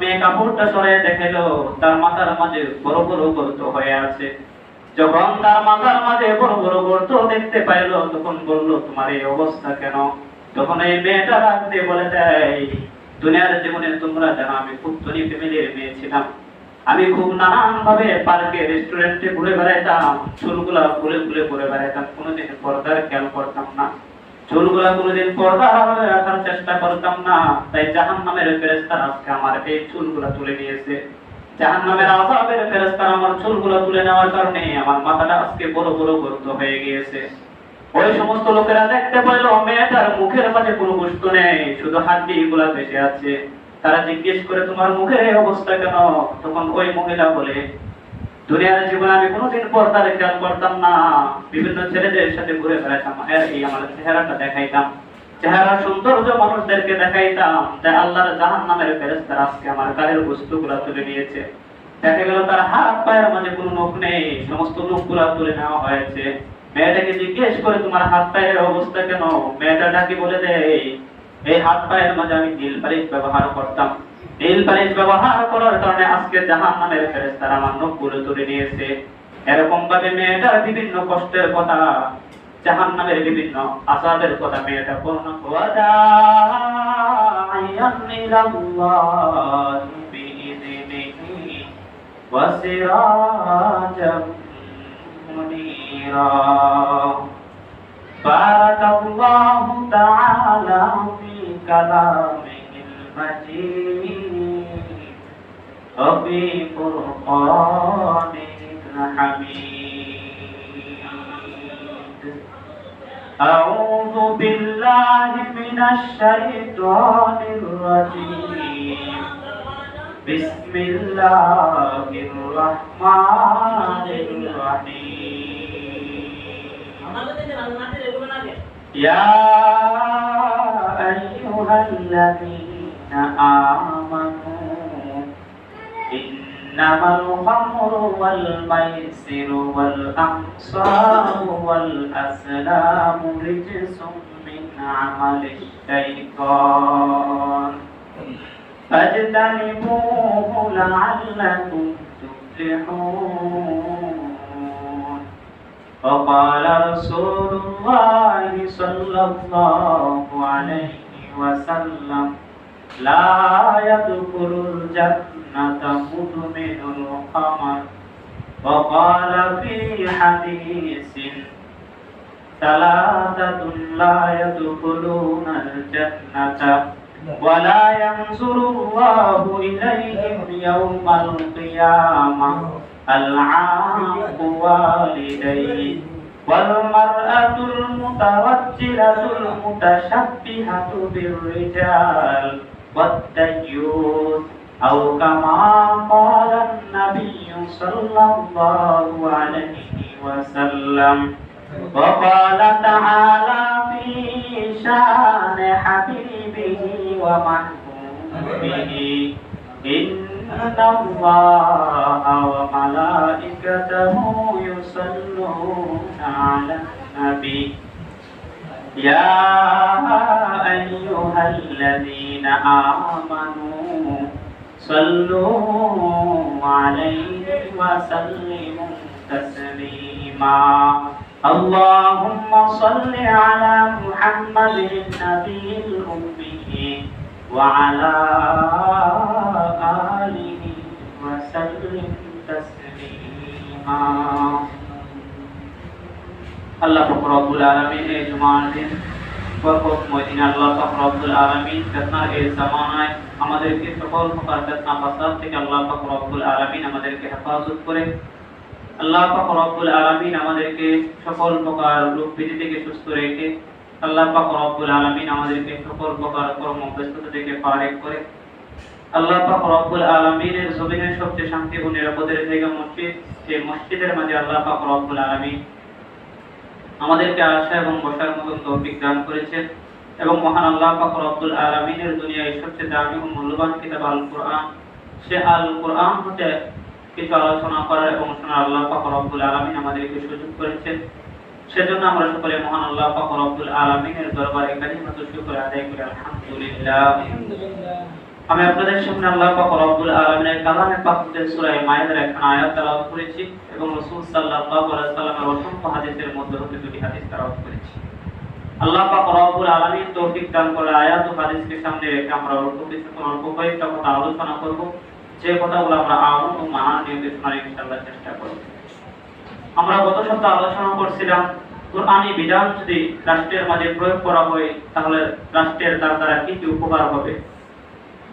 মেয়ে কাপড়টা সরে দেখাইলো তার মাথার মাঝে বড় বড় গর্ত হয়ে আছে। যখন তার মাথার মাঝে বড় বড় গর্ত দেখতে পাইলো, তখন বলল, তোমার এই অবস্থা কেন? তখন এই মেয়েটা দিয়ে বলে দেয়, দুনিয়ার জীবনে তোমরা জানো, আমি খুব ধনী ফ্যামিলির মেয়ে ছিলাম। আমি খুব নানান ভাবে পার্কে, রেস্টুরেন্টে ঘুরে বেড়াইতাম, চুলগুলা খুলে খুলে ঘুরে বেড়াইতাম, কোনোদিন পর্দার খেয়াল করতাম না। চুলগুলা কোনোদিন রাখার চেষ্টা করতাম না। তাই জাহান নামের ফেরেস্তার আজকে আমার এই চুলগুলা তুলে নিয়েছে। জাহান নামের ফেরেস্তার আমার চুলগুলা তুলে নেওয়ার কারণে আমার মাথাটা আজকে বড় বড় গর্ত হয়ে গিয়েছে। ওই সমস্ত লোকেরা দেখতে মেয়েটার মুখের মাঝে কোনো গোস্ত নেই, শুধু হাড্ডি গুলা আছে। তারা জিজ্ঞেস করে, তোমার মুখের অবস্থা কেন? তখন ওই মহিলা বলে দুনিয়ার জীবনে আমি কোনোদিন পর্দার খেয়াল করতাম না। বিভিন্ন ছেলেদের সাথে ঘুরে বেড়াতাম এই আমার চেহারাটা দেখাইতাম। চেহারা সৌন্দর্য মানুষদেরকে দেখাইতাম তাই আল্লাহর জাহান নামের ফেরেস্তার আজকে আমার গায়ের বস্তুগুলা তুলে নিয়েছে। দেখা গেল তার হাত পায়ের মাঝে কোনো নখ নেই, সমস্ত নখগুলা তুলে নেওয়া হয়েছে। মেয়েটাকে জিজ্ঞেস করে, তোমার হাত পায়ের অবস্থা কেন? মেয়েটা ডাকে বলে দেয়, এই হাত পায়ের মাঝে আমি পালিশ ব্যবহার করতাম। নীল পালিশ ব্যবহার করার কারণে আজকে জাহান নামের ফেরেস্তারা আমার নখগুলো তুলে নিয়েছে। এরকম ভাবে মেয়েটার বিভিন্ন কষ্টের কথা জাহান নামের বিভিন্ন আসাদের কথা মেয়েটা পূর্ণ بارك الله تعالى في كلامه المجيد وفي فرقانه الحميد أعوذ بالله من الشيطان الرجيم بسم الله الرحمن الرحيم يا أيها الذين آمنوا إنما الخمر والميسر والأنصار والأسلام رجس من عمل الشيطان فاجتنبوه لعلكم تفلحون وقال رسول الله صلى الله عليه وسلم لا يدخل الجنة مدمن الخمر وقال في حديث ثلاثة لا يدخلون الجنة ولا ينظر الله إليهم يوم القيامة العاق والديه والمرأة المتوجلة المتشبهة بالرجال والديوث أو كما قال النبي صلى الله عليه وسلم. وقال تعالى في شان حبيبه ومحبوبه إن الله وملائكته يصلون على النبي. يا أيها الذين آمنوا صلوا عليه وسلموا تسليما اللهم صل على محمد النبي الأمي وعلى آله وسلم تسليما আল্লাহ পাক রব্বুল আলামিন এই জুমার দিন আল্লাহ এই জামানায় আমাদেরকে সকল প্রকার ফিতনা ফাসাদ থেকে আল্লাহ আমাদেরকে হেফাজত করে। আল্লাহ আমাদেরকে সকল প্রকার ব্যাধি থেকে সুস্থ রেখে, আল্লাহ পাক রব্বুল আমাদেরকে সকল প্রকার কর্ম ব্যস্ততা থেকে করে। আল্লাহ পাক রব্বুল জমিনের সবচেয়ে শান্তিপূর্ণ নিরাপদের জায়গা মসজিদ, সেই মসজিদের মাঝে আল্লাহ পাক রব্বুল আমাদেরকে আসা এবং বসার মতন তৌফিক দান করেছেন এবং মহান আল্লাহ পাক রব্বুল আলামিনের দুনিয়ায় সবচেয়ে দামি ও মূল্যবান কিতাব আল কোরআন সে আল কোরআন হতে কিছু আলোচনা করার এবং শোনার আল্লাহ পাক রব্বুল আলামিন আমাদেরকে সুযোগ করেছেন। সেজন্য আমরা সকলে মহান আল্লাহ পাক রব্বুল আলামিনের দরবারে কালিমাতুল শুকর আদায় করি। আলহামদুলিল্লাহ। আমি আপনাদের সামনে আল্লাহ পাক রব্বুল আলামিনের কালামে পাক হতে সূরা মায়েদার একখান আয়াত তেলাওয়াত করেছি এবং রাসূল সাল্লাল্লাহু আলাইহি সাল্লামের অসংখ্য হাদিসের মধ্যে হতে দুটি হাদিস তেলাওয়াত করেছি। আল্লাহ পাক রব্বুল আলামিন তৌফিক দান করে আয়াত ও হাদিসকে সামনে রেখে আমরা অল্প কিছুক্ষণ, অল্প কয়েকটা কথা আলোচনা করব। যে কথাগুলো আমরা আমল ও মানার নিয়মে শোনার ইনশাআল্লাহ চেষ্টা করব। আমরা গত সপ্তাহে আলোচনা করছিলাম, কোরআনী বিধান যদি রাষ্ট্রের মাঝে প্রয়োগ করা হয়, তাহলে রাষ্ট্রের তার দ্বারা কি কি উপকার হবে?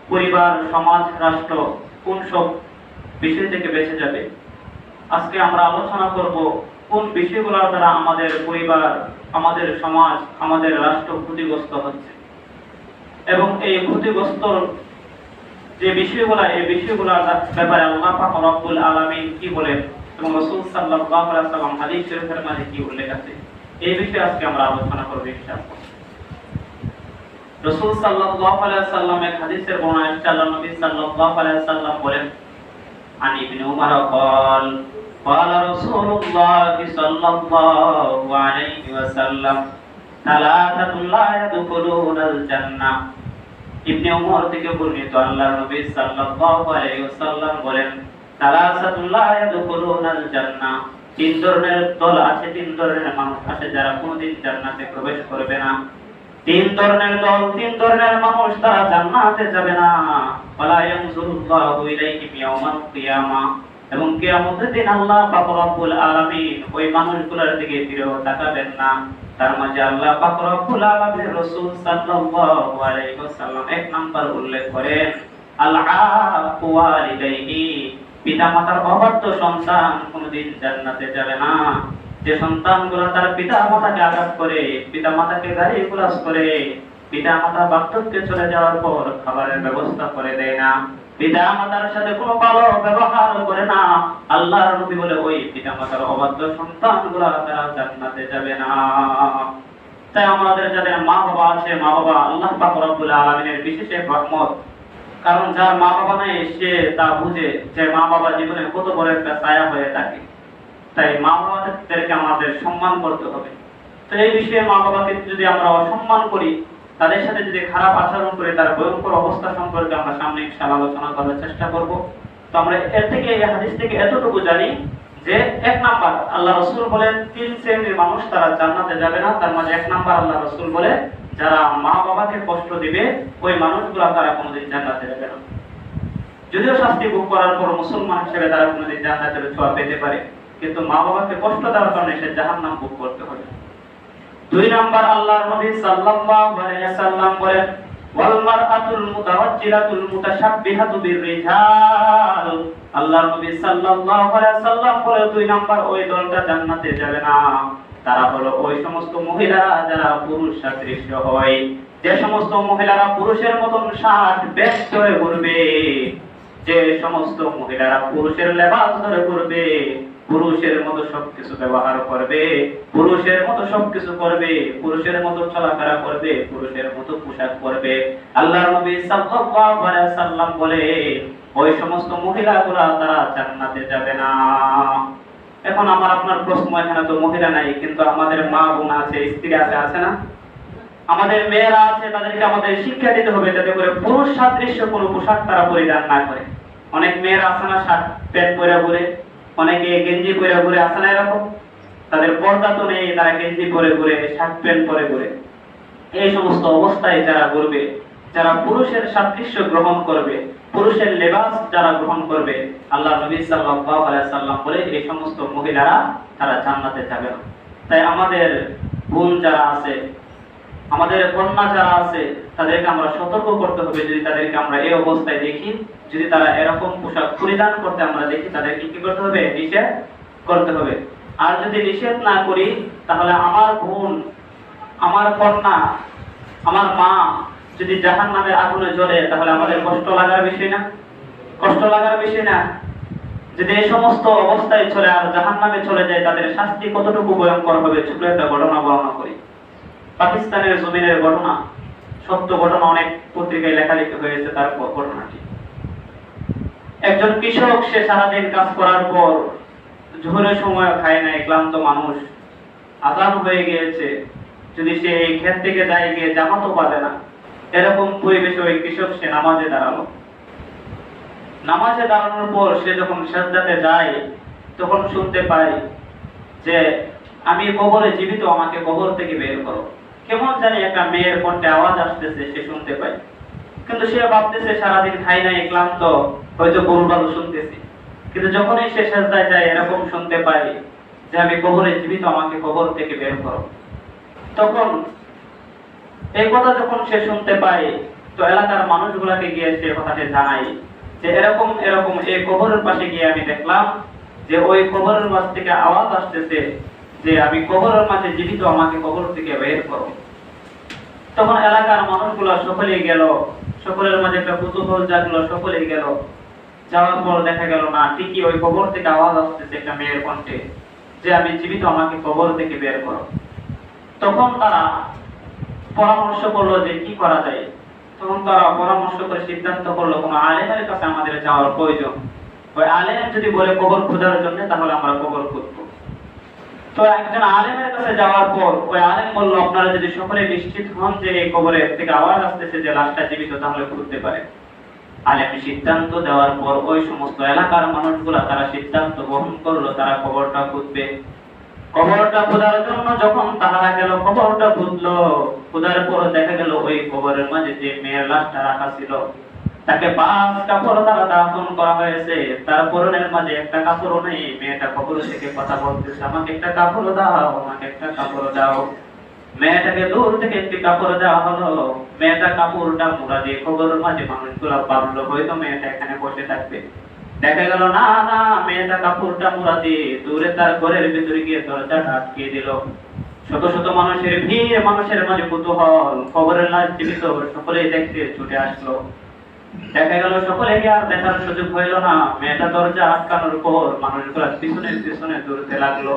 পরিবার, সমাজ, রাষ্ট্র, কোন সব বিষয় থেকে বেঁচে যাবে? আজকে আমরা আলোচনা করব কোন বিষয়গুলোর দ্বারা আমাদের পরিবার, আমাদের সমাজ, আমাদের রাষ্ট্র ক্ষতিগ্রস্ত হচ্ছে। এবং এই ক্ষতিগ্রস্ত যে বিষয়গুলা, এই বিষয়গুলোর ব্যাপারে আল্লাহ পাক রব্বুল আলামিন কি বলেন এবং রাসূল সাল্লাল্লাহু আলাইহি সাল্লাম হাদিস শরীফের মাঝে কি উল্লেখ আছে? এই বিষয়ে আজকে আমরা আলোচনা করব ইনশাআল্লাহ। রাসূল সাল্লাল্লাহু আলাইহি সাল্লামের হাদিসের বর্ণনা এসেছে আল্লাহ নবী সাল্লাল্লাহু আলাইহি সাল্লাম বলেন عن ابن عمر قال قال رسول الله صلى الله عليه وسلم ثلاثة لا يدخلون الجنة ইবনে উমর থেকে বর্ণিত আল্লাহর নবী সাল্লাল্লাহু আলাইহি ওয়াসাল্লাম বলেন সালাসাতুল লা ইয়াদখুলুনাল জান্নাহ তিন ধরনের দল আছে তিন ধরনের মানুষ আছে যারা কোনোদিন জান্নাতে প্রবেশ করবে না তিন ধরনের দল, তিন ধরনের মানুষ তারা জান্নাতে যাবে না। ওয়ালা ইয়ানজুরুল্লাহু ইলাইহিম ইয়াউমাল কিয়ামা। এবং কিয়ামতের দিন আল্লাহ পাক রব্বুল আলামিন ওই মানুষগুলোর দিকে ফিরেও তাকাবেন না। তার মাঝে আল্লাহ পাক রব্বুল আলামিন রাসূল সাল্লাল্লাহু আলাইহি ওয়াসাল্লাম এক নাম্বার উল্লেখ করেন আল আaqu ওয়ালিদাইহি। পিতামাতার অবাধ্য সন্তান কোনোদিন জান্নাতে যাবে না। যে সন্তানগুলো তার পিতা মাতাকে আঘাত করে পিতা মাতাকে গালি গুলাস করে পিতা মাতা বার্ধক্যে চলে যাওয়ার পর খাবারের ব্যবস্থা করে দেয় না। পিতা মাতার সাথে কোনো ভালো ব্যবহার করে না। আল্লাহর নবী বলে, ওই পিতা মাতার অবাধ্য সন্তানগুলো তারা জান্নাতে যাবে না। তাই আমাদের যাদের মা বাবা আছে মা বাবা আল্লাহ পাক রব্বুল আলামিনের বিশেষ এক রহমত। কারণ যার মা বাবা নাই, সে তা বুঝে যে মা বাবা জীবনে কত বড় একটা ছায়া হয়ে থাকে। তাই মা বাবাদেরকে আমাদের সম্মান করতে হবে। তো এই বিষয়ে মা বাবাকে যদি আমরা অসম্মান করি, তাদের সাথে যদি খারাপ আচরণ করি, তার ভয়ঙ্কর অবস্থা সম্পর্কে আমরা সামনে ইনশাআল্লাহ আলোচনা করার চেষ্টা করব। তো আমরা এর থেকে এই হাদিস থেকে এতটুকু জানি যে এক নাম্বার, আল্লাহ রসুল বলেন, তিন শ্রেণির মানুষ তারা জান্নাতে যাবে না। তার মাঝে এক নাম্বার আল্লাহ রসুল বলে যারা মা বাবাকে কষ্ট দিবে, ওই মানুষগুলা তারা কোনোদিন জান্নাতে যাবে না। যদিও শাস্তি ভোগ করার পর মুসলমান হিসেবে তারা কোনোদিন জান্নাতের ছোঁয়া পেতে পারে। কিন্তু মা বাবাকে কষ্ট দেওয়ার কারণে সে জাহান্নাম ভোগ করতে হবে দুই নাম্বার আল্লাহর নবী সাল্লাল্লাহু আলাইহি সাল্লাম বলেন, ওয়াল মারআতুল মুতাওয়াজ্জিলাতুল মুতাশাব্বিহাতু বিররিজাল। আল্লাহর নবী সাল্লাল্লাহু আলাইহি সাল্লাম বলে দুই নাম্বার ওই দলটা জান্নাতে যাবে না। তারা হলো ওই সমস্ত মহিলা যারা পুরুষ সাদৃশ্য হয়। যে সমস্ত মহিলারা পুরুষের মতন শার্ট ব্যস্ত হয়ে ঘুরবে, যে সমস্ত মহিলারা পুরুষের লেবাস ধরে ঘুরবে পুরুষের মতো সবকিছু ব্যবহার করবে, পুরুষের মতো সবকিছু করবে, পুরুষের মতো চলাফেরা করবে, পুরুষের মতো পোশাক পরবে। আল্লাহর নবী সাল্লাল্লাহু আলাইহি সাল্লাম বলে, ওই সমস্ত মহিলাগুলা তারা জান্নাতে যাবে না। এখন আমার আপনার প্রশ্ন, এখানে তো মহিলা নাই, কিন্তু আমাদের মা বোন আছে, স্ত্রী আছে আছে না? আমাদের মেয়েরা আছে, তাদেরকে আমাদের শিক্ষা দিতে হবে যাতে করে পুরুষ সাদৃশ্য কোনো পোশাক তারা পরিধান না করে। অনেক মেয়েরা আছে না, শার্ট প্যান্ট পরে অনেকে গেঞ্জি পরে ঘুরে আছে না এরকম। তাদের পর্দা তো নেই, তারা গেঞ্জি পরে ঘুরে, শার্ট প্যান্ট পরে ঘুরে। এই সমস্ত অবস্থায় যারা ঘুরবে, যারা পুরুষের সাদৃশ্য গ্রহণ করবে, পুরুষের লেবাস যারা গ্রহণ করবে, আল্লাহ নবী সাল্লাল্লাহু আলাইহি সাল্লাম বলে এই সমস্ত মহিলারা তারা জান্নাতে যাবে না। তাই আমাদের বোন যারা আছে, আমাদের কন্যা যারা আছে, তাদেরকে আমরা সতর্ক করতে হবে। যদি তাদেরকে আমরা এই অবস্থায় দেখি যদি তারা এরকম পোশাক পরিধান করতে আমরা দেখি, তাদেরকে কি করতে হবে? নিষেধ করতে হবে। আর যদি নিষেধ না করি, তাহলে আমার বোন, আমার কন্যা, আমার মা যদি জাহান নামের আগুনে জ্বলে, তাহলে আমাদের কষ্ট লাগার বিষয় না? কষ্ট লাগার বিষয় না। যদি এই সমস্ত অবস্থায় চলে আর জাহান নামে চলে যায়, তাদের শাস্তি কতটুকু ভয়ঙ্কর হবে? ছোট একটা ঘটনা বর্ণনা করি। পাকিস্তানের জমিনের ঘটনা, সত্য ঘটনা অনেক পত্রিকায় লেখালেখি হয়েছে তার ঘটনাটি। একজন কৃষক, সে সারাদিন কাজ করার পর জোহরের সময় খায় নাই, ক্লান্ত মানুষ, আজান হয়ে গিয়েছে। যদি সে এই ক্ষেত থেকে যায়, গিয়ে জামাতও পাবে না। এরকম পরিবেশে ওই কৃষক, সে নামাজে দাঁড়াল। নামাজে দাঁড়ানোর পর সে যখন সেজদাতে যায়, তখন শুনতে পায় যে, আমি কবরে জীবিত, আমাকে কবর থেকে বের করো। কেমন জানি একটা মেয়ের কণ্ঠে আওয়াজ আসতেছে, সে শুনতে পায়। কিন্তু সে ভাবতেছে, সারাদিন খাই নাই, ক্লান্ত। হয়তো গরু বালু শুনতেছি। কিন্তু যখনই সে সেজদায় যায় এরকম শুনতে পায় যে আমি কবরে জীবিত, আমাকে কবর থেকে বের করো। তখন এই কথা যখন সে শুনতে পায়, তো এলাকার মানুষগুলাকে গিয়ে সে কথাটি জানায় যে এরকম এরকম এই কবরের পাশে গিয়ে আমি দেখলাম যে ওই কবরের পাশ থেকে আওয়াজ আসতেছে যে আমি কবরের মাঝে জীবিত, আমাকে কবর থেকে বের করো। তখন এলাকার মানুষগুলো সকলেই গেল, সকলের মাঝে একটা কুতূহল জাগলো, সকলেই গেল। যাওয়ার পর দেখা গেল, না, ঠিকই ওই কবর থেকে আওয়াজ আসতেছে একটা মেয়ের কণ্ঠে, যে আমি জীবিত, আমাকে কবর থেকে বের করো। তখন তারা পরামর্শ করল যে, কি করা যায়? তখন তারা পরামর্শ করে সিদ্ধান্ত করল, কোনো আলেমের কাছে আমাদের যাওয়ার প্রয়োজন। ওই আলেম যদি বলে কবর খোঁজার জন্য, তাহলে আমরা কবর খুঁজবো। তো একজন আলেমের কাছে যাওয়ার পর, ওই আলেম বলল, আপনারা যদি সকলে নিশ্চিত হন যে এই কবরে থেকে আওয়াজ আসতেছে যে লাশটা জীবিত, তাহলে খুঁজতে পারে আলেম সিদ্ধান্ত দেওয়ার পর ওই সমস্ত এলাকার মানুষগুলা তারা সিদ্ধান্ত গ্রহণ করল, তারা কবরটা খুঁজবে। কবরটা খোদার জন্য যখন তাহারা গেল কবরটা খুঁজলো খোদার পর দেখা গেল ওই কবরের মাঝে যে মেয়ের লাশটা রাখা ছিল, তাকে পাঁচ কাপড় দাফন করা হয়েছে। তার পরনের মাঝে একটা কাপড়ও নেই। মেয়েটা কবর থেকে কথা বলতেছে, আমাকে একটা কাপড় দাও, আমাকে একটা কাপড় দাও। মেয়েটাকে দূর থেকে একটি কাপড় দেওয়া হলো। মেয়েটা কাপড়টা মুড়া দিয়ে কবরের মাঝে মানুষগুলো ভাবলো হয়তো মেয়েটা এখানে বসে থাকবে। দেখা গেল, না না, মেয়েটা কাপড়টা মুড়া দিয়ে দূরে তার ঘরের ভিতরে গিয়ে দরজাটা আটকে দিল। শত শত মানুষের ভিড়, মানুষের মাঝে কুতূহল। খবরের লাশ জীবিত সকলেই দেখতে ছুটে আসলো। দেখা গেল, সকলে গিয়ে আর দেখার সুযোগ হইল না? মেয়েটা দরজা আটকানোর পর মানুষগুলা পিছনে পিছনে দৌড়তে লাগল।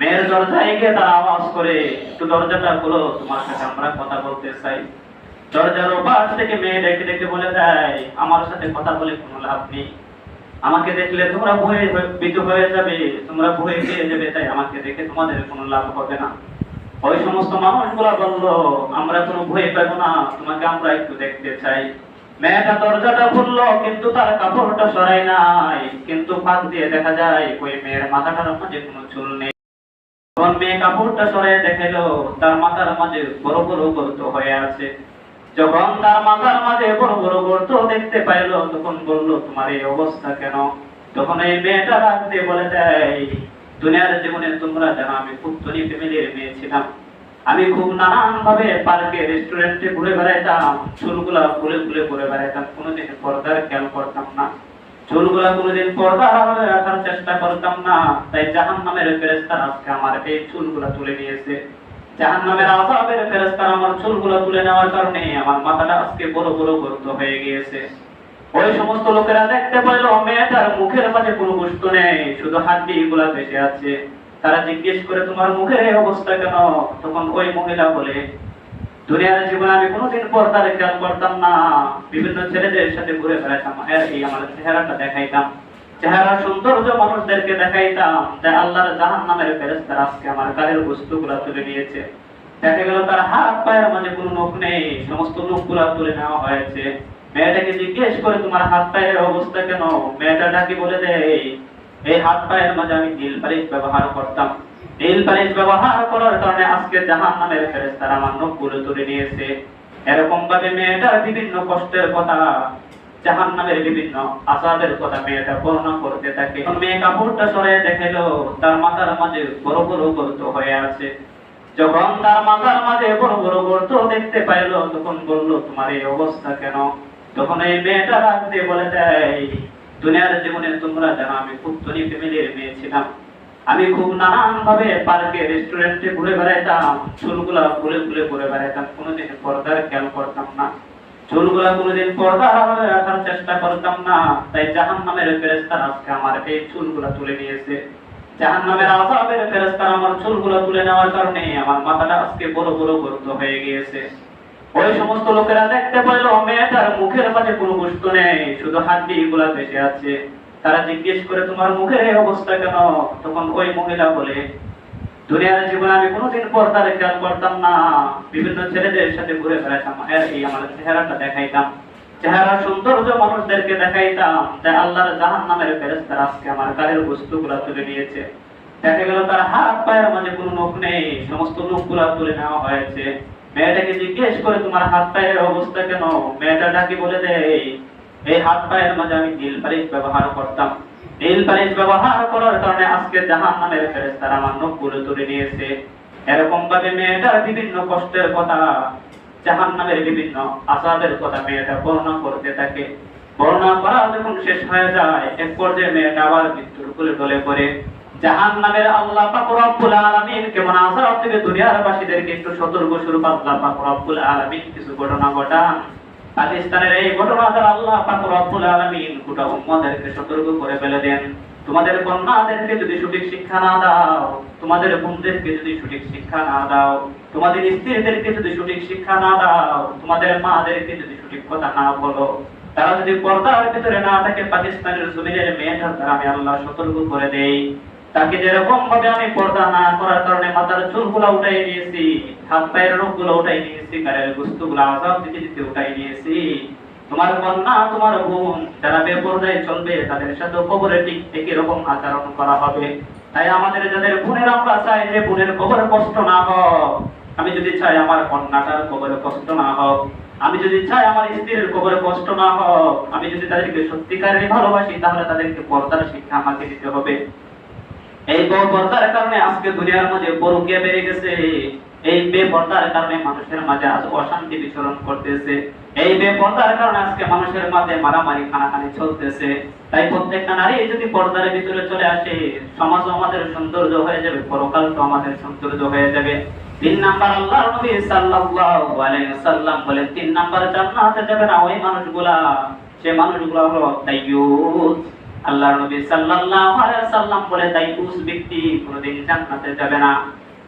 মেয়ের দরজায় গিয়ে তারা আওয়াজ করে, একটু দরজাটা খুলো, তোমার সাথে আমরা কথা বলতে চাই। দরজার ওপাশ থেকে মেয়ে ডেকে ডেকে বলে, দেয়, আমার সাথে কথা বলে কোনো লাভ নেই। আমাকে দেখলে তোমরা ভয়ে ভীত হয়ে যাবে, তোমরা ভয়ে পেয়ে যাবে, তাই আমাকে দেখে তোমাদের কোনো লাভ হবে না। ওই সমস্ত মানুষগুলা বলল, আমরা কোনো ভয় পাবো না, তোমাকে আমরা একটু দেখতে চাই। মেয়েটা দরজাটা খুললো, কিন্তু তার কাপড়টা সরাই নাই। কিন্তু ফাঁক দিয়ে দেখা যায়, ওই মেয়ের মাথাটার মাঝে কোনো চুল নেই। দুনিয়ার জীবনে তোমরা জানো, আমি খুব মেয়ে ছিলাম। আমি খুব নানান ভাবে পার্কে, রেস্টুরেন্টে ঘুরে বেড়াইতাম, চুলগুলা ঘুরে ঘুরে ঘুরে বেড়াইতাম, কোনোদিন পর্দার খেয়াল করতাম না। চুলগুলা পর্দা রাখার চেষ্টা করতাম না। তাই জাহান নামের ফেরেস্তার আজকে আমার এই চুলগুলা তুলে জাহান নামের আজাবের ফেরেস্তার আমার চুলগুলা তুলে নেওয়ার কারণে আমার মাথাটা আজকে বড় বড় গর্ত হয়ে গিয়েছে। ওই সমস্ত লোকেরা দেখতে মেয়েটার মুখের মাঝে কোনো গোস্ত নেই, শুধু হাড্ডি গুলা বেঁচে আছে। তারা জিজ্ঞেস করে, তোমার মুখের এই অবস্থা কেন? তখন ওই মহিলা বলে দুনিয়ার জীবনে আমি কোনোদিন পর্দার খেয়াল করতাম না। বিভিন্ন ছেলেদের সাথে ঘুরে বেড়াতাম আর এই আমার চেহারাটা দেখাইতাম। চেহারা সৌন্দর্য মানুষদেরকে দেখাইতাম তাই আল্লাহর জাহান নামের ফেরেস্তার আজকে আমার গালের বস্তুগুলা তুলে নিয়েছে। দেখা গেল তার হাত পায়ের মাঝে কোনো নখ নেই। সমস্ত নখগুলা তুলে নেওয়া হয়েছে। মেয়েটাকে জিজ্ঞেস করে, তোমার হাত পায়ের অবস্থা কেন? মেয়েটা ডাকি বলে দেয়, এই হাত পায়ের মাঝে আমি নীল পালিশ ব্যবহার করতাম। নীল পালিশ ব্যবহার করার কারণে আজকে জাহান নামের ফেরেস্তার আমার নখগুলো তুলে নিয়েছে। এরকম ভাবে মেয়েটার বিভিন্ন কষ্টের কথা জাহান নামের বিভিন্ন আসাদের কথা মেয়েটা বর্ণনা করতে থাকে। মেয়ে কাপড়টা সরে দেখাইলো তার মাথার মাঝে বড় বড় গর্ত হয়ে আছে। যখন তার মাথার মাঝে বড় বড় গর্ত দেখতে পাইলো, তখন বলল, তোমার এই অবস্থা কেন? তখন এই মেয়েটা রাখতে বলে দেয়, দুনিয়ার জীবনে তোমরা জানো, আমি খুব ধনী ফ্যামিলির মেয়ে ছিলাম। আমি খুব নানান ভাবে পার্কে রেস্টুরেন্টে ঘুরে বেড়াইতাম, চুলগুলা খুলে খুলে ঘুরে বেড়াইতাম, কোনোদিন পর্দার খেয়াল করতাম না। চুলগুলা কোনোদিন পর্দা রাখার চেষ্টা করতাম না, তাই জাহান নামের ফেরেস্তার আজকে আমার এই চুলগুলা তুলে নিয়েছে। জাহান নামের আজাবের ফেরেস্তার আমার চুলগুলা তুলে নেওয়ার কারণে আমার মাথাটা আজকে বড় বড় গর্ত হয়ে গিয়েছে। ওই সমস্ত লোকেরা দেখতে পাইলো মেয়েটার মুখের মাঝে কোনো বস্তু নেই, শুধু হাড্ডি গুলা বেঁচে আছে। তারা জিজ্ঞেস করে, তোমার মুখের এই অবস্থা কেন? তখন ওই মহিলা বলে, দুনিয়ার জীবনে আমি কোনোদিন পর্দার খেয়াল করতাম না। বিভিন্ন ছেলেদের সাথে ঘুরে বেড়াতাম এই আমার চেহারাটা দেখাইতাম। চেহারা সৌন্দর্য মানুষদেরকে দেখাইতাম। তাই আল্লাহর জাহান নামের ফেরেস্তার আজকে আমার গাড়ির বস্তুগুলা তুলে নিয়েছে। দেখা গেল তার হাত পায়ের মাঝে কোনো নখ নেই। সমস্ত নখগুলা তুলে নেওয়া হয়েছে। মেয়েটাকে জিজ্ঞেস করে, তোমার হাত পায়ের অবস্থা কেন? মেয়েটা ডাকি বলে দেয় এই হাত পায়ের মাঝে আমি নীল পালিশ ব্যবহার করতাম। নীল পালিশ ব্যবহার করার কারণে আজকে জাহান নামের ফেরেস্তার আমার নখগুলো তুলে নিয়েছে। এরকম ভাবে মেয়েটার বিভিন্ন কষ্টের কথা জাহান নামের বিভিন্ন আজাদের কথা মেয়েটা বর্ণনা করতে থাকে। বর্ণনা করা যখন শেষ হয়ে যায়, এক পর্যায়ে মেয়েটা আবার মৃত্যুর কোলে ঢলে পড়ে। জাহান নামের আল্লাহ পাক রব্বুল আলামিন কেমন আযাব থেকে দুনিয়ার বাসীদেরকে একটু সতর্ক স্বরূপ আল্লাহ পাক রব্বুল আলামিন কিছু ঘটনা ঘটান। পাকিস্তানের এই ঘটনা দ্বারা আল্লাহ পাক রব্বুল আলামিন গোটা উম্মতদেরকে সতর্ক করে ফেলে দেন। তোমাদের কন্যাদেরকে যদি সঠিক শিক্ষা না দাও, তোমাদের বোনদেরকে যদি সঠিক শিক্ষা না দাও, তোমাদের স্ত্রীদেরকে যদি সঠিক শিক্ষা না দাও, তোমাদের মাদেরকে যদি সঠিক কথা না বলো, তারা যদি পর্দার ভিতরে না থাকে, পাকিস্তানের জমিনের মেয়েটার দ্বারা আমি আল্লাহ সতর্ক করে দেই। তাকে যেরকম ভাবে আমি পর্দা না করার কারণে মাথার চুলগুলো উঠাই নিয়েছি, হাত পায়ের রোগগুলো উঠাই নিয়েছি, গায়ের বস্তুগুলো আজাব দিতে দিতে উঠাই নিয়েছি। তোমার কন্যা, তোমার বোন যারা বেপর্দায় চলবে, তাদের সাথে কবরে ঠিক একই রকম আচরণ করা হবে। তাই আমাদের যাদের বোনের আমরা চাই যে বোনের কবরে কষ্ট না হোক। আমি যদি চাই আমার কন্যাটার কবরে কষ্ট না হোক। আমি যদি চাই আমার স্ত্রীর কবরে কষ্ট না হোক। আমি যদি তাদেরকে সত্যিকারের ভালোবাসি, তাহলে তাদেরকে পর্দার শিক্ষা আমাকে দিতে হবে। এই বেপর্দার কারণে আজকে দুনিয়ার মাঝে পরকিয়া বেড়ে গেছে? এই বেপর্দার কারণে মানুষের মাঝে আজ অশান্তি বিচরণ করতেছে। এই বেপর্দার কারণে আজকে মানুষের মাঝে মারামারি, খানাখানি চলতেছে। তাই প্রত্যেকটা নারী যদি পর্দার ভিতরে চলে আসে সমাজ আমাদের সৌন্দর্য হয়ে যাবে পরকাল তো আমাদের সৌন্দর্য হয়ে যাবে। তিন নাম্বার আল্লাহর নবী সাল্লাল্লাহু আলাইহি ওয়াসাল্লাম বলেন, তিন নাম্বার জান্নাতে যাবে না ওই মানুষগুলা। সে মানুষগুলা হলো তাইয়ুস আল্লাহর নবী সাল্লাল্লাহু আলাইহি সাল্লাম বলে তাইয়ুস ব্যক্তি কোনোদিন জান্নাতে যাবে না।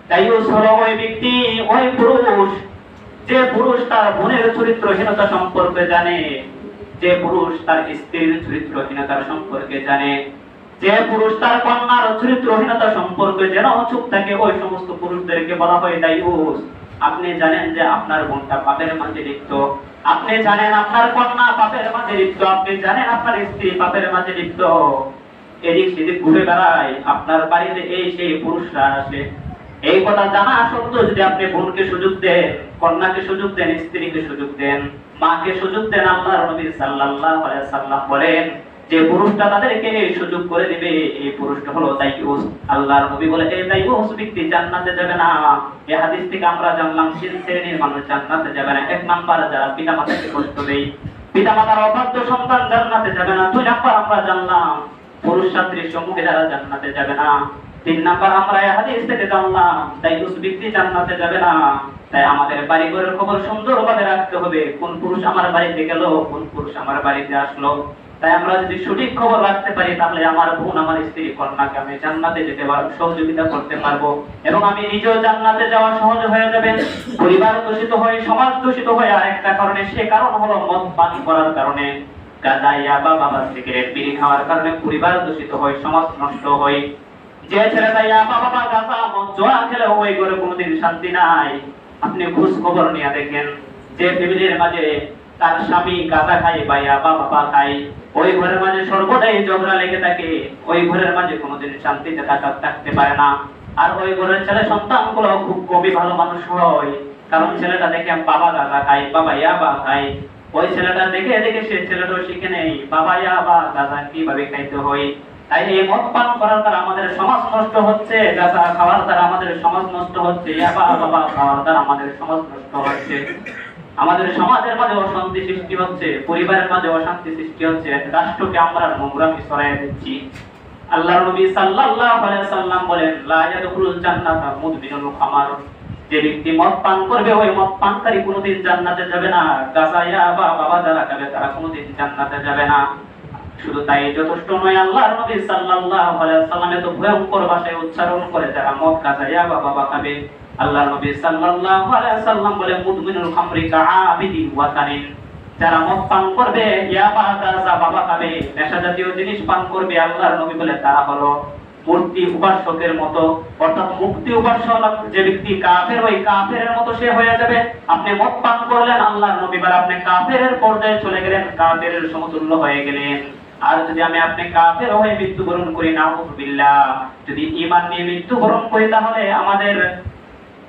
তাইয়ুস হলো ওই ব্যক্তি, ওই পুরুষ। যে পুরুষ তার বোনের চরিত্রহীনতা সম্পর্কে জানে, যে পুরুষ তার স্ত্রীর চরিত্রহীনতার সম্পর্কে জানে, যে পুরুষ তার কন্যার চরিত্রহীনতা সম্পর্কে যেন চুপ থাকে, ওই সমস্ত পুরুষদেরকে বলা হয় দায়ুস আপনি জানেন যে আপনার বোনটা পাপের মাঝে লিপ্ত। আপনি জানেন আপনার কন্যা পাপের মাঝে লিপ্ত। আপনি জানেন আপনার স্ত্রী পাপের মাঝে লিপ্ত। এদিক সেদিক ঘুরে বেড়ায়। আপনার বাড়িতে এই সেই পুরুষরা আসে। এই কথা জানা সত্ত্বেও যদি আপনি বোনকে সুযোগ দেন, কন্যাকে সুযোগ দেন, স্ত্রীকে সুযোগ দেন, মাকে সুযোগ দেন, আল্লাহর নবী সাল্লাল্লাহু আলাইহি সাল্লাম বলেন যে পুরুষটা তাদেরকে সুযোগ করে দিবে, এই পুরুষটা হলো দাইয়ুস আল্লাহর নবী বলে এই দাইয়ুস ব্যক্তি জান্নাতে যাবে না। এই হাদিস থেকে আমরা জানলাম, তিন শ্রেণির মানুষ জান্নাতে যাবে না। এক নাম্বার যারা পিতা মাতাকে কষ্ট দেয় পিতা মাতার অবাধ্য সন্তান জান্নাতে যাবে না। দুই নাম্বার আমরা জানলাম, পুরুষ ছাত্রীর সমূহে যারা জান্নাতে যাবে না। তিন নাম্বার আমরা এই হাদিস থেকে জানলাম দাইয়ুস ব্যক্তি জান্নাতে যাবে না। তাই আমাদের বাড়ি ঘরের খবর সুন্দরভাবে রাখতে হবে, কোন পুরুষ আমার বাড়িতে গেল, কোন পুরুষ আমার বাড়িতে আসলো। তাই আমরা যদি সঠিক খবর রাখতে পারি, তাহলে আমার বোন, আমার স্ত্রী, কন্যাকে আমি জান্নাতে যেতে পারব, সহযোগিতা করতে পারব এবং আমি নিজেও জান্নাতে যাওয়া সহজ হয়ে যাবে। পরিবার দূষিত হয়ে, সমাজ দূষিত হয়ে আরেকটা কারণে, সে কারণ হলো মদ পানি করার কারণে। গাঁজা ইয়াবা বাবা সিগারেট, বিড়ি খাওয়ার কারণে পরিবার দূষিত হয়, সমাজ নষ্ট হয়। যে ছেলেটা ইয়াবা বাবা গাঁজা, মদ, জোয়া খেলে ওই ঘরে কোনোদিন শান্তি নাই। আপনি খোঁজ খবর নিয়ে দেখেন, যে ফ্যামিলির মাঝে তার স্বামী গাঁজা খায় বা ইয়াবা বাবা খায়। ওই ঘরের মাঝে সর্বদাই ঝগড়া লেগে থাকে। ওই ঘরের মাঝে কোনোদিন শান্তিতে থাকা থাকতে পারে না। আর ওই ঘরের ছেলে সন্তানগুলো খুব কমই ভালো মানুষ হয়। কারণ ছেলেটা দেখে বাবা গাঁজা খায়, বাবা ইয়াবা খায়। ওই ছেলেটা দেখে দেখে সে ছেলেটাও শিখে নেই বাবা ইয়াবা গাঁজা কীভাবে খাইতে হয়? তাই এই মদ পান করার দ্বারা আমাদের সমাজ নষ্ট হচ্ছে, গাঁজা খাওয়ার দ্বারা আমাদের সমাজ নষ্ট হচ্ছে ইয়াবা বাবা খাওয়ার দ্বারা আমাদের সমাজ নষ্ট হচ্ছে। আমাদের সমাজের মাঝে অশান্তি সৃষ্টি হচ্ছে, পরিবারের মাঝে অশান্তি সৃষ্টি হচ্ছে, রাষ্ট্রকে আমরা নোংরামি ছড়াই দিচ্ছি। আল্লাহর নবী সাল্লাল্লাহু আলাইহি সাল্লাম বলেন, লা ইয়াদখুলুল জান্নাতা মুদবিনুল খামার। যে ব্যক্তি মদ পান করবে, ওই মদ পানকারী কোনোদিন জান্নাতে যাবে না। গাজায়া বা বাবা যারা খাবে, তারা কোনোদিন জান্নাতে যাবে না। শুধু তাই যথেষ্ট নয়, আল্লাহর নবী সাল্লাল্লাহু আলাইহি সাল্লাম এত ভয়ঙ্কর ভাষায় উচ্চারণ করে যারা মদ গাছাইয়া বা বাবা খাবে, আল্লাহর নবী সাল্লাল্লাহু আলাইহি সাল্লাম বলে, মুদমিনুল খামরি কাআবিদি ওয়াতানিন যারা মদ পান করবে ইয়াবা গাঁজা বাবা খাবে নেশা জাতীয় জিনিস পান করবে, আল্লাহর নবী বলে তারা হলো মূর্তি উপাসকের মতো। অর্থাৎ মুক্তি উপাসক যে ব্যক্তি কাফের, ওই কাফেরের মতো সে হয়ে যাবে। আপনি মদ পান করলেন, আল্লাহর নবী বলে, আপনি কাফেরের পর্যায়ে চলে গেলেন, কাফেরের সমতুল্য হয়ে গেলেন। আর যদি আমি আপনি কাফের হয়ে মৃত্যুবরণ করি না বিল্লাহ, যদি ঈমান নিয়ে মৃত্যুবরণ করি, তাহলে আমাদের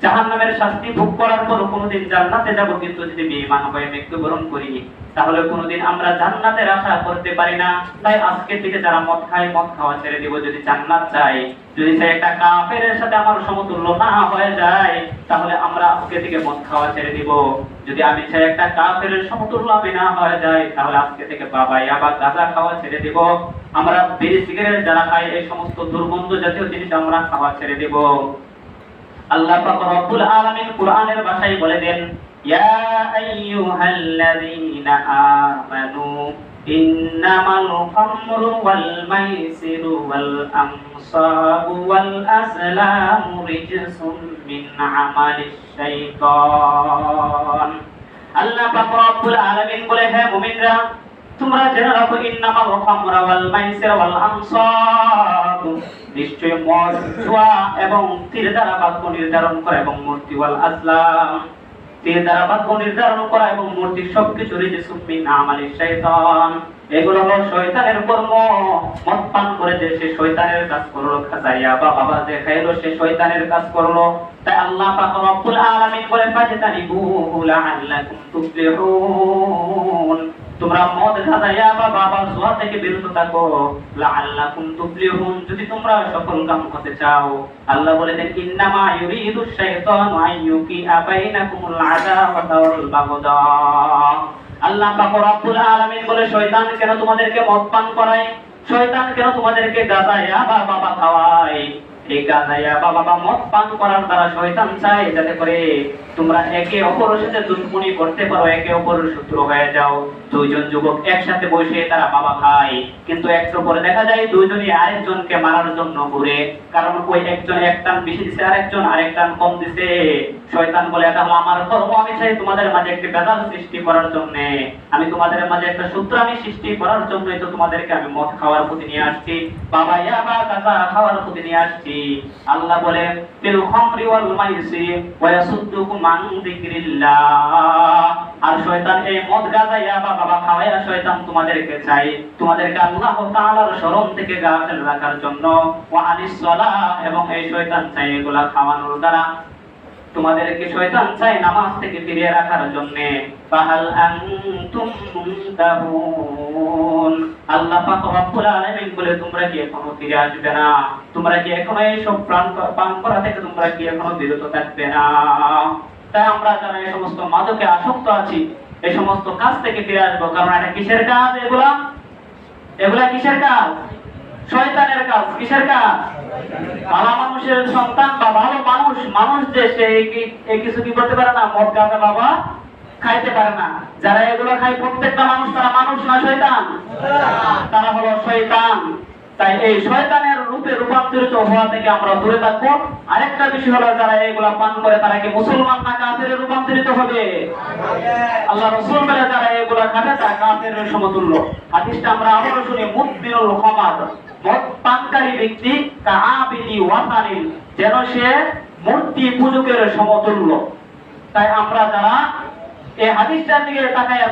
জাহান্নামের শাস্তি ভোগ করার পর কোনোদিন জান্নাতে যাব। কিন্তু যদি বেঈমান হয়ে মৃত্যুবরণ করি, তাহলে কোনোদিন আমরা জান্নাতের আশা করতে পারি না। তাই আজকে থেকে যারা মদ খায়, মদ খাওয়া ছেড়ে দিব। যদি জান্নাত চাই, যদি সে একটা কাফেরের সাথে আমার সমতুল্য না হয়ে যায় তাহলে আমরা আজকে থেকে মদ খাওয়া ছেড়ে দিব। যদি আমি চাই একটা কাফেরের সমতুল্য আমি না হয়ে যায় তাহলে আজকে থেকে বাবা আবার গাঁজা খাওয়া ছেড়ে দিব। আমরা বিড়ি, সিগারেট, যারা খাই এই সমস্ত দুর্গন্ধ জাতীয় জিনিস আমরা খাওয়া ছেড়ে দিব। আল্লাহ পাক রব্বুল আলামিন কোরআনের ভাষায় বলে দেন, ইয়া আইয়ুহাল্লাযীনা আমানু। মাইসিরু ওয়াল আনসাবু ওয়াল আসলামু রিজসুম মিন আমালিশ শাইতান আল্লাহ পাক রব্বুল আলামিন বলে, হে মুমিনরা, তোমরা জেনে রাখো, ইন্নামাল খামরা ওয়াল মাইসির ওয়াল আনসাব। নিশ্চয় মদ, জুয়া এবং তীর দ্বারা বাক্য নির্ধারণ করে এবং মূর্তি ওয়াল আসলাম তীর দ্বারা ভাগ্য নির্ধারণ করা এবং মূর্তি সবকিছু রিজসু মিন শৈতান এগুলো হলো কর্ম। করে যে সে কাজ করল, খাজাইয়া বা বাবা যে খাইলো, সে শয়তানের কাজ করল। তাই আল্লাহ পাক রব্বুল আলামিন তুফলিহুন। তোমরা মদ খাজাইয়া বা বাবা জুয়া থেকে বিরত থাকো। লাআল্লাকুম তুফলিহুন, যদি তোমরা সফল কাম হতে চাও। আল্লাহ বলে দেন ইন্নামা ইউরিদু শাইতানু আইয়ুকি আবাইনাকুমুল আদাওয়াতা ওয়াল বাগদা। আল্লাহ পাক রব্বুল আলামিন বলে, শয়তান কেন তোমাদেরকে মদ পান করায়? শয়তান কেন তোমাদেরকে গাঁজায়া বা বাবা খাওয়ায় এই গাঁজায়া বা বাবা মদ পান করার দ্বারা শয়তান চায়, যাতে করে তোমরা একে অপরের সাথে দুশ্মনী করতে পারো, একে অপরের শত্রু হয়ে যাও। দুইজন যুবক একসাথে বসে তারা বাবা খায়। কিন্তু একটু পরে দেখা যায় দুইজনই আরেকজনকে মারার জন্য ঘুরে। কারণ ওই একজন একটান বেশি দিছে, আরেকজন আরেকটান কম দিছে। শয়তান বলে এটা হলো আমার কর্ম আমি চাই তোমাদের মাঝে একটি বেদাল সৃষ্টি করার জন্য। আমি তোমাদের মাঝে একটা সূত্র আমি সৃষ্টি করার জন্যই তো তোমাদেরকে আমি মদ খাওয়ার প্রতি নিয়ে আসছি। বাবা ইয়াবা কাঁচা খাওয়ার প্রতি নিয়ে আসছি। আল্লাহ বলে, তিল খামরি ওয়াল মাইসি ওয়া ইয়াসুদ্দুকুম আন যিকরিল্লাহ আর শয়তান, এই মদ গাঁজা ইয়াবা বাবা খাওয়ায়া শয়তান তোমাদেরকে চাই। তোমাদেরকে আল্লাহ তাআলার শরণ থেকে গাফিল রাখার জন্য। ওয়া আনিস সালাহ, এবং এই শয়তান চাই এগুলা খাওয়ানোর দ্বারা। তোমাদেরকে শয়তান চাই নামাজ থেকে ফিরিয়ে রাখার জন্য। ফাহাল আনতুম মুনতাহুন। আল্লাহ পাক রব্বুল আলামিন বলে, তোমরা কি এখনও ফিরে আসবে না? তোমরা কি এখনও এই সব প্রাণ পান করা থেকে তোমরা কি এখনও বিরত থাকবে না? তাই আমরা যারা এই সমস্ত মাদকে আসক্ত আছি এই সমস্ত কাজ থেকে ফিরে আসব, কারণ এটা কিসের কাজ এগুলা? এগুলা কিসের কাজ? শয়তানের কাজ, কিসের কাজ? ভালো মানুষের সন্তান বা ভালো মানুষ মানুষ যে সে কি- কিছু কি করতে পারে না? মদ বাবা, খাইতে পারে না। যারা এগুলো খায়, প্রত্যেকটা মানুষ তারা মানুষ না শয়তান? তারা হলো শয়তান। তাই এই শয়তানের রূপে রূপান্তরিত হওয়া থেকে আমরা দূরে থাকব। আরেকটা বিষয় হলো, যারা এগুলা পান করে, তারা কি মুসলমান না কাফেরে রূপান্তরিত হবে? আল্লাহ রসুল বলে, যারা এগুলা খাবে তা কাফের সমতুল্য। হাদিসটা আমরা আবারও শুনি মুদবিনুল খামার। মদ পানকারী ব্যক্তি কাআবিদি ওয়াতানিল যেন সে মূর্তি পূজকের সমতুল্য। তাই আমরা যারা এই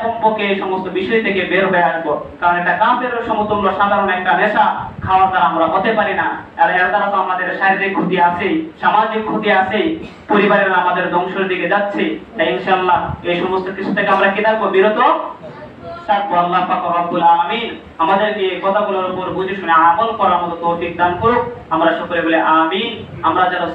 কমপক্ষে এই সমস্ত বিষয় থেকে বের হয়ে আসব। কারণ এটা সমতুল্য, সাধারণ একটা নেশা দ্বারা আমরা হতে পারি না। আর এর দ্বারা তো আমাদের শারীরিক ক্ষতি সামাজিক ক্ষতি পরিবারের আমাদের ধ্বংসের দিকে যাচ্ছে। তাই ইনশাআল্লাহ এই সমস্ত কিছু থেকে আমরা কি থাকব? বিরত থাকব। আল্লাহ পাক রব্বুল আলামিন আমাদেরকে কথাগুলোর উপর বুঝে শুনে আমল করার মতো তৌফিক দান করুক। আমরা সকলে বলে আমিন। আমরা যারা